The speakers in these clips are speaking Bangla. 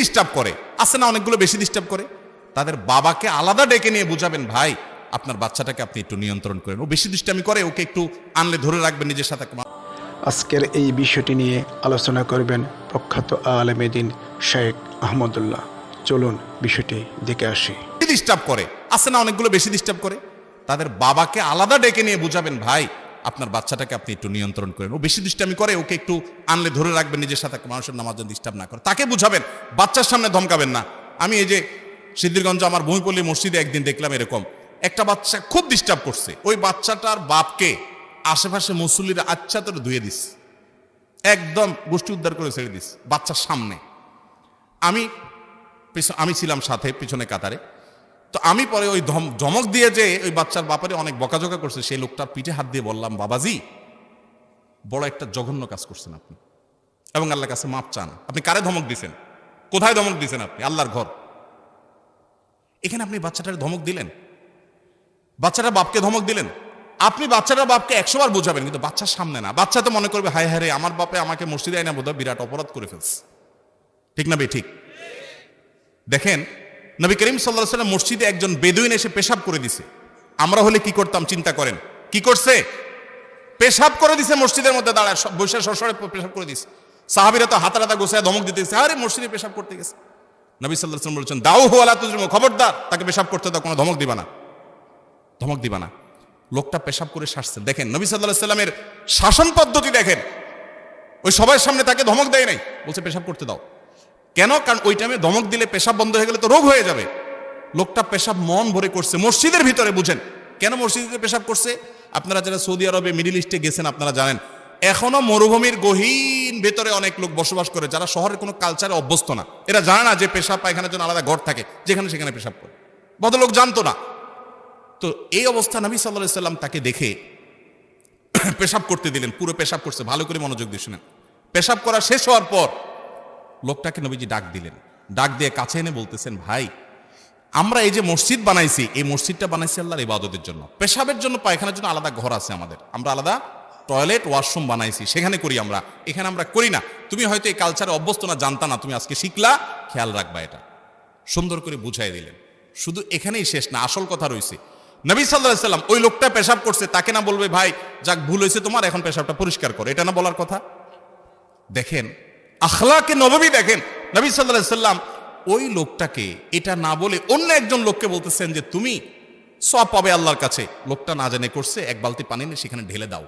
ডিস্টার্ব করে। আছে না অনেকগুলো বেশি ডিস্টার্ব করে? তাদের বাবাকে আলাদা ডেকে নিয়ে বুঝাবেন ভাই আপনার বাচ্চাটাকে আপনি একটু নিয়ন্ত্রণ করেন। ও বেশি দুষ্টামি করে ওকে একটু আনলে ধরে রাখবেন নিজের সাথে আজকের এই বিষয়টি নিয়ে আলোচনা করবেন প্রখ্যাত আলমেদিন শেখ আহমদুল্লাহ। চলুন বিষয়টি দেখে আসি। ডিস্টার্ব করে। আছে না অনেকগুলো বেশি ডিস্টার্ব করে? তাদের বাবাকে আলাদা ডেকে নিয়ে বুঝাবেন ভাই আপনার বাচ্চাটাকে আপনি একটু নিয়ন্ত্রণ করেন। ও বেশি দুষ্টামি করে, ওকে একটু আনলে ধরে রাখবেন, নিজের সাথে মানুষের নামাজ যেন ডিস্টার্ব না করে। তাকে বুঝাবেন, বাচ্চার সামনে ধমকাবেন না। আমি এই যে সিদ্ধিরগঞ্জ, আমার ভূমিপল্লী মসজিদে একদিন দেখলাম এরকম, একটা বাচ্চা খুব ডিস্টার্ব করছে। ওই বাচ্চাটার বাপকে আশেপাশে মুসল্লিরা আচ্ছা তোর ধুয়ে দিস। একদম গোষ্ঠী উদ্ধার করে ছেড়ে দিস, বাচ্চার সামনে। আমি আমি ছিলাম সাথে, পিছনে কাতারে। তো আমি পরে ওই ধম- ধমক দিয়ে যে ওই বাচ্চার বাপারে অনেক বকাঝকা করছে, সেই লোকটার পিঠে হাত দিয়ে বললাম, বাবাজি, বড় একটা জঘন্য কাজ করছেন আপনি এবং আল্লাহর কাছে মাপ চান। আপনি কারে ধমক দিছেন? কোথায় ধমক দিছেন আপনি? আল্লাহর ঘর। এখানে আপনি বাচ্চাটার ধমক দিলেন? বাচ্চাটা বাপকে ধমক দিলেন? আপনি বাচ্চাটা বাপকে একশো বার বোঝাবেন, কিন্তু বাচ্চার সামনে না। বাচ্চা তো মনে করবে, হায় হায় রে, আমার বাপে আমাকে মসজিদে আইনা বোধহয় বিরাট অপরাধ করে ফেলছে। ঠিক না বে, ঠিক? দেখেন নবী করিম সাল্লাহ সাল্লাম মসজিদে একজন বেদুইন এসে পেশাব করে দিছে। আমরা হলে কি করতাম, চিন্তা করেন। কি করছে? পেশাব করে দিছে মসজিদের মধ্যে দাঁড়ায় বসে সরসরে পেশাব করে দিছে। সাহাবিরা তো হাতা হাতা গোসায় ধমক দিতেছে, আরে মসজিদে পেশাব করতে গেছে। নবী সাল্লাহ সাল্লাম বলছেন দাও হো আলা তুজরিমু, খবরদার, তাকে পেশাব করতে দাও, কোনো ধমক দিবা না। ধমক দিবা না। লোকটা পেশাব করে শাসছে দেখেন, নবী সাল্লাহ সাল্লামের শাসন পদ্ধতি দেখেন। ওই সবার সামনে তাকে ধমক দেয় নাই, বলছে, পেশাব করতে দাও। কেন? কারণ ওই টাইমে ধমক দিলে পেশাব বন্ধ হয়ে গেলে তো রোগ হয়ে যাবে। লোকটা পেশাব মন ভরে করছে। মসজিদের ভিতরে বুঝেন। কেন মসজিদে পেশাব করছে? আপনারা যারা সৌদি আরবে, মিডিল ইস্টে গেছেন, আপনারা জানেন। এখনও মরুভূমির গহীন ভেতরে অনেক লোক বসবাস করে, যারা শহরের কোনো কালচারে অভ্যস্ত না। এরা জানে না যে পেশাব পায়খানার জন্য আলাদা ঘর থাকে, যেখানে সেখানে পেশাব করে। ভদ্রলোক জানতো না। তো এই অবস্থা নবী সাল্লাহ সাল্লাম তাকে দেখে পেশাব করতে দিলেন। পুরো পেশাব করছে। ভালো করে মনোযোগ দিয়ে শুনেন। পেশাব করা শেষ হওয়ার পর লোকটাকে নবীজি ডাক দিলেন। ডাক দিয়ে কাছে এনে বলতেছেন, ভাই, আমরা এই যে মসজিদ বানাইছি, এই মসজিদটা বানাইছি আল্লাহর ইবাদতের জন্য। পেশাবের জন্য পায়খানার জন্য আলাদা ঘর আছে আমাদের। আমরা আলাদা টয়লেট, ওয়াশরুম বানাইছি, সেখানে করি আমরা। এখানে আমরা করি না। তুমি হয়তো এই কালচারে অভ্যস্ত না, জানতা না। তুমি আজকে শিখলা, খেয়াল রাখবা এটা। সুন্দর করে বুঝাই দিলেন। শুধু এখানেই শেষ না, আসল কথা রয়েছে নবী সাল্লাহ সাল্লাম ওই লোকটা পেশাব করছে, তাকে না বলবে, ভাই, যাক ভুল হয়েছে তোমার, এখন পেশাবটা পরিষ্কার করো। এটা না বলার কথা? দেখেন আখলাকে নবী দেখেন, নবী সাল্লাহ সাল্লাম ওই লোকটাকে, এটা না বলে অন্য একজন লোককে বলতেছেন যে, তুমি সব পাবে আল্লাহর কাছে। লোকটা না জেনে করছে, এক বালতি পানি নিয়ে সেখানে ঢেলে দাও।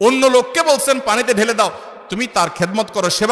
অন্য লোককে বলছেন, পানিতে ঢেলে দাও। তুমি তার খেদমত করো, সেবা